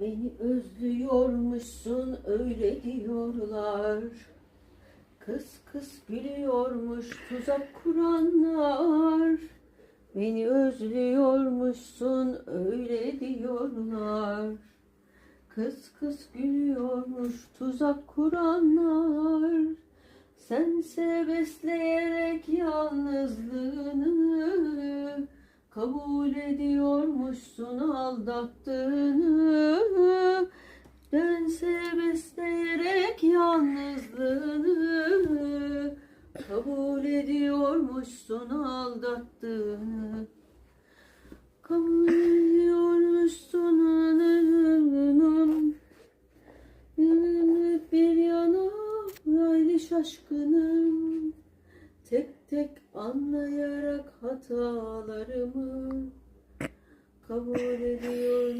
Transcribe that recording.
Beni özlüyormuşsun öyle diyorlar. Kıs kıs gülüyormuş tuzak kuranlar. Beni özlüyormuşsun öyle diyorlar. Kıs kıs gülüyormuş tuzak kuranlar. Sense besleyerek yalnızlığını Kabul ediyormuşsun aldattığını besleyerek yalnızlığını Kabul ediyormuşsun aldattığını Kabul ediyormuşsun anının Bir yana hayli şaşkınım Tek tek anlayarak hatalarımı kabul ediyorum.